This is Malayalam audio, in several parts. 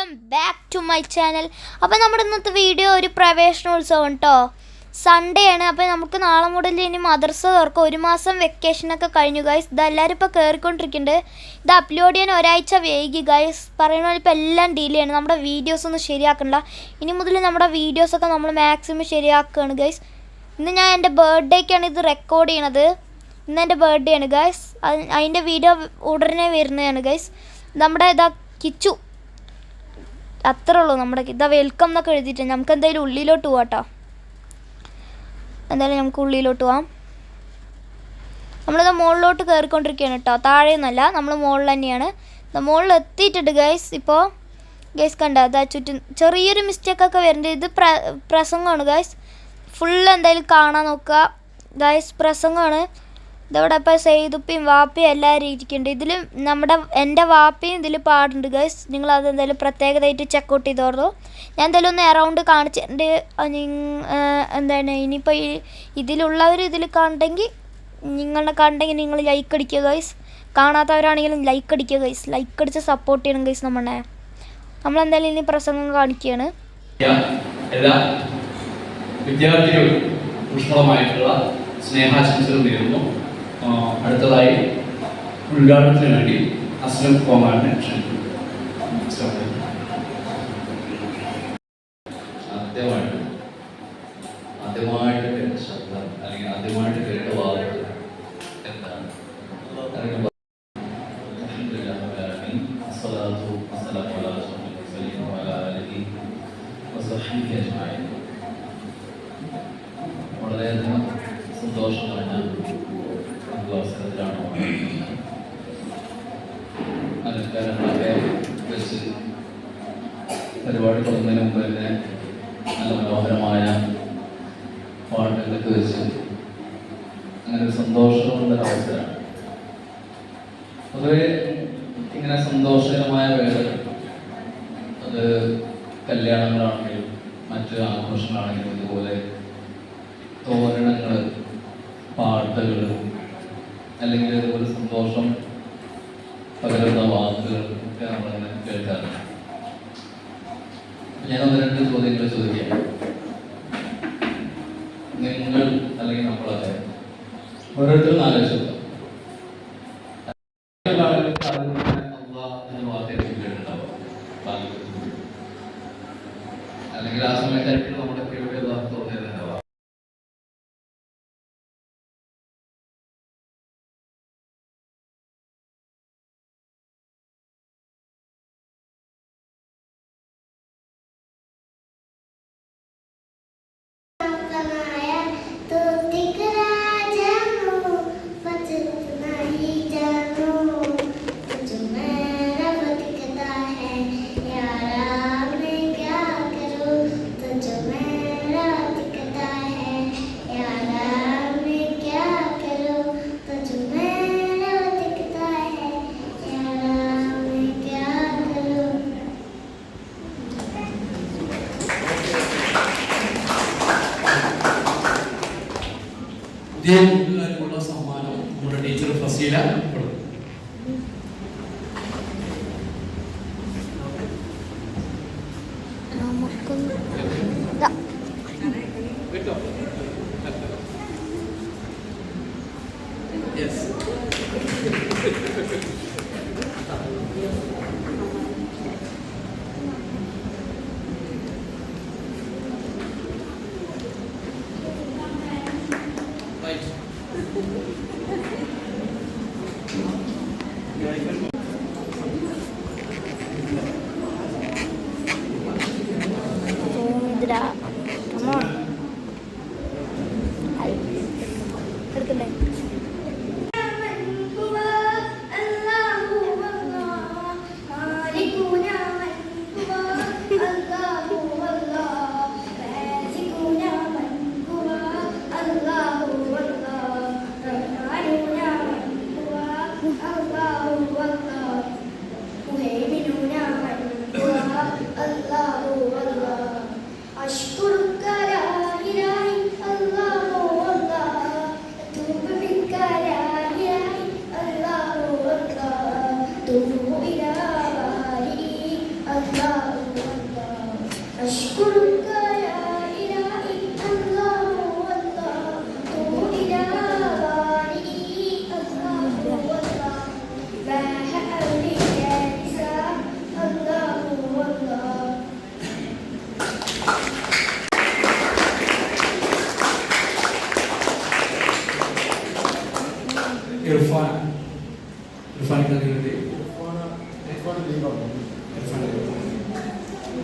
Welcome back to my channel. അപ്പോൾ നമ്മുടെ ഇന്നത്തെ വീഡിയോ ഒരു പ്രവേശനോത്സവം കേട്ടോ സൺഡേ ആണ്. അപ്പോൾ നമുക്ക് നാളെ മുതൽ ഇനി മദർസ തുറക്കും. ഒരു മാസം വെക്കേഷനൊക്കെ കഴിഞ്ഞു ഗൈസ് ഇതെല്ലാവരും ഇപ്പോൾ കയറിക്കൊണ്ടിരിക്കുന്നുണ്ട് ഇത് അപ്ലോഡ് ചെയ്യാൻ ഒരാഴ്ച വൈകി ഗൈസ് പറയുന്ന പോലെ ഇപ്പോൾ എല്ലാം ഡീൽ ആണ് നമ്മുടെ വീഡിയോസ് ഒന്നും ശരിയാക്കണ്ട. ഇനി മുതൽ നമ്മുടെ വീഡിയോസൊക്കെ നമ്മൾ മാക്സിമം ശരിയാക്കുകയാണ് ഗൈസ് ഇന്ന് ഞാൻ എന്റെ ബർത്ത്ഡേക്കാണ് ഇത് റെക്കോർഡ് ചെയ്യണത്. ഇന്ന് എന്റെ ബർത്ത്ഡേ ആണ് ഗൈസ് അതിന്റെ വീഡിയോ ഉടനെ വരുന്നതാണ് ഗൈസ് നമ്മുടെ ഇതാ കിച്ചു. അത്രേ ഉള്ളൂ നമ്മുടെ ഇതാ വെൽക്കം എന്നൊക്കെ എഴുതിയിട്ട് നമുക്ക് എന്തായാലും ഉള്ളിലോട്ട് കേട്ടോ എന്തായാലും നമുക്ക് ഉള്ളിലോട്ട് പോവാം. നമ്മളിത് മുകളിലോട്ട് കയറിക്കൊണ്ടിരിക്കുകയാണ് കേട്ടോ. താഴെ നിന്നല്ല നമ്മൾ മുകളിൽ തന്നെയാണ് മുകളിൽ എത്തിയിട്ടുണ്ട് ഗൈസ് ഇപ്പോൾ ഗൈസ് കണ്ട? അതാ ചുറ്റും ചെറിയൊരു മിസ്റ്റേക്കൊക്കെ വരുന്നുണ്ട് ഇത് പ്ര പ്രസംഗമാണ് ഗൈസ് ഫുൾ എന്തായാലും കാണാൻ നോക്കുക. ഗൈസ് പ്രസംഗമാണ്. ഇതവിടെ ഇപ്പോൾ സെയ്തുപ്പിയും വാപ്പിയും എല്ലാവരും ഇരിക്കുന്നുണ്ട്. ഇതിൽ നമ്മുടെ എന്റെ വാപ്പിയും ഇതിൽ പാടുണ്ട് ഗൈസ് നിങ്ങൾ അതെന്തായാലും പ്രത്യേകതയായിട്ട് ചെക്കൗട്ട് ചെയ്തോർന്നു ഞാൻ എന്തായാലും ഒന്ന് അറൗണ്ട് കാണിച്ചിട്ടുണ്ട് എന്താണ് ഇനിയിപ്പോൾ ഈ ഇതിലുള്ളവർ ഇതിൽ കണ്ടെങ്കിൽ നിങ്ങളെ കണ്ടെങ്കിൽ നിങ്ങൾ ലൈക്ക് അടിക്കുക ഗൈസ് കാണാത്തവരാണെങ്കിലും ലൈക്ക് അടിക്കുക ഗൈസ് ലൈക്ക് അടിച്ച് സപ്പോർട്ട് ചെയ്യണം ഗൈസ് നമ്മളെ. നമ്മളെന്തായാലും ഇനി പ്രസംഗം കാണിക്കുകയാണ്. എല്ലാ ഊഷ്മളമായിട്ടുള്ള സ്നേഹാശംസകൾ നേരുന്നു. അടുത്തതായി ഉദ്ഘാടനത്തിന് വേണ്ടി അസ്ലം കോമാറിനെ ക്ഷണിക്കുന്നു. ആദ്യമായിട്ട് ആദ്യമായിട്ട് കേട്ട ശബ്ദം അല്ലെങ്കിൽ ആദ്യമായിട്ട് കേട്ട വാക്കുകൾ എന്താണ്? അസ്സലാത്തു വസ്സലാമു അലാ മുർസലീൻ വഅലാ ആലിഹി വസഹ്ബിഹി അജ്മഈൻ. വെച്ച് പരിപാടി തുടങ്ങുന്നതിന് മുമ്പ് തന്നെ നല്ല മനോഹരമായ പാട്ടുകളൊക്കെ വെച്ച് അങ്ങനെ സന്തോഷമുള്ള അവസരമാണ്. പൊതുവെ ഇങ്ങനെ സന്തോഷകരമായ വേളകൾ അത് കല്യാണങ്ങളാണെങ്കിലും മറ്റ് ആഘോഷങ്ങളാണെങ്കിലും ഇതുപോലെ തോരണങ്ങൾ പാട്ടുകൾ അല്ലെങ്കിൽ ഇതുപോലെ സന്തോഷം പകരുന്ന വാക്കുകൾ ഒക്കെ നമ്മളിങ്ങനെ ഞാൻ ഒന്ന് രണ്ട് ചോദ്യങ്ങൾ ചോദിക്കാം. നിങ്ങൾ അല്ലെങ്കിൽ നമ്മളൊക്കെ ഓരോരുത്തരും ആലോചിച്ചു അല്ലെങ്കിൽ ആ സമയത്തായിട്ട് നമ്മുടെ പുതിയ കൂട്ടുകാർക്കുള്ള സമ്മാനം നമ്മുടെ ടീച്ചർ ഫസീല കൊടുക്കും നമുക്കൊന്ന് ഇതാ. 감사합니다. Allah'u Ekber. Eşkurka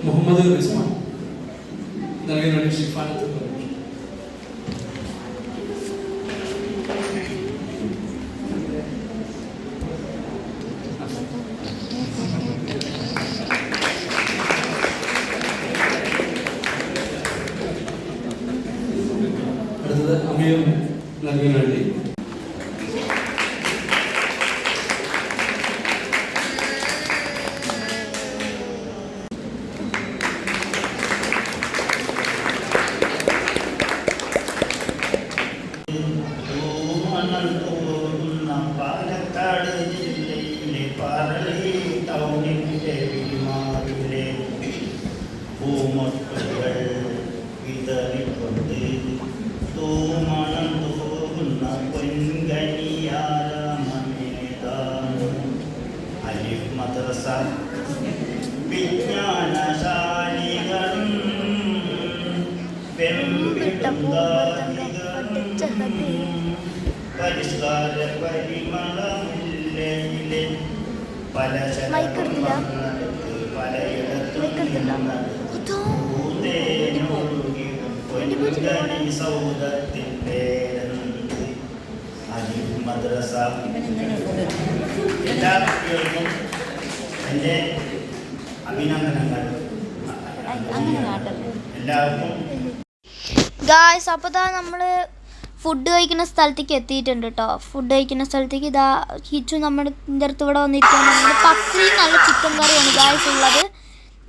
മുഹമ്മദ് റിസ്മാൻ നൽകുന്നത് ഷിഫാൻ അടുത്തത് അമീർ നൽകുന്നത് വിജ്ഞാനശാലികളും പരിഷ്കാര പരിമളമുല്ലയിലെ പല? പലയിടത്തും. സൗദത്തിൽ പേരെന്ത് അലിഫ് മദ്രസ എല്ലാ കുട്ടികൾക്കും എന്റെ അഭിനന്ദനങ്ങൾ. എല്ലാവർക്കും ഗായ്സ് അപ്പോൾ ഇതാ നമ്മൾ ഫുഡ് കഴിക്കുന്ന സ്ഥലത്തേക്ക് എത്തിയിട്ടുണ്ട് കേട്ടോ ഫുഡ് കഴിക്കുന്ന സ്ഥലത്തേക്ക് ഇതാ ഹിച്ചു നമ്മുടെ അടുത്ത് ഇവിടെ വന്നിരിക്കുകയാണ്. പത്രി നല്ല ചിക്കൻ കറിയാണ് ഗായ്സ് ഉള്ളത്.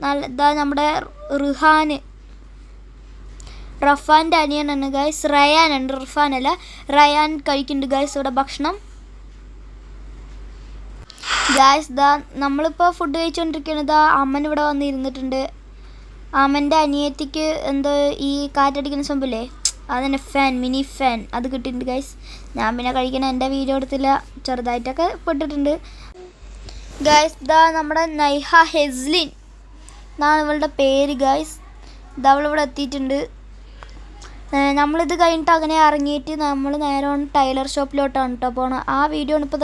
നല്ല ഇതാ നമ്മുടെ റിഹാന്. റഫാന്റെ അനിയനാണ് ഗായ്സ് ഉണ്ട് റിഫാൻ അല്ല. റയാൻ കഴിക്കുന്നുണ്ട് ഗായ്സ് ഇവിടെ ഭക്ഷണം. ഗായ്സ് ദാ നമ്മളിപ്പോൾ ഫുഡ് കഴിച്ചുകൊണ്ടിരിക്കുകയാണ് ഇതാ അമ്മൻ ഇവിടെ വന്നിരുന്നിട്ടുണ്ട് അമ്മന്റെ അനിയത്തിക്ക് എന്തോ ഈ കാറ്റടിക്കുന്ന സംഭവമില്ലേ അതന്നെ ഫാൻ മിനി ഫാൻ അത് കിട്ടിയിട്ടുണ്ട് ഗൈസ് ഞാൻ പിന്നെ കഴിക്കണ എന്റെ വീഡിയോ എടുത്തില്ല. ചെറുതായിട്ടൊക്കെ പെട്ടിട്ടുണ്ട്. ഗൈസ് ദാ നമ്മുടെ നൈഹ ഹെസ്ലിൻ. എന്നാണ് ഇവളുടെ പേര് ഗൈസ് ഇതാ അവളിവിടെ എത്തിയിട്ടുണ്ട്. നമ്മളിത് കഴിഞ്ഞിട്ട് അങ്ങനെ ഇറങ്ങിയിട്ട് നമ്മൾ നേരെ ടൈലർ ഷോപ്പിലോട്ടാണ് കേട്ടോ പോകണം ആ വീഡിയോ ആണ് ഇപ്പോൾ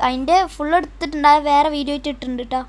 അതിന്റെ ഫുൾ എടുത്തിട്ടുണ്ടായ വേറെ വീഡിയോ ആയിട്ട് ഇട്ടിട്ടുണ്ട് കേട്ടോ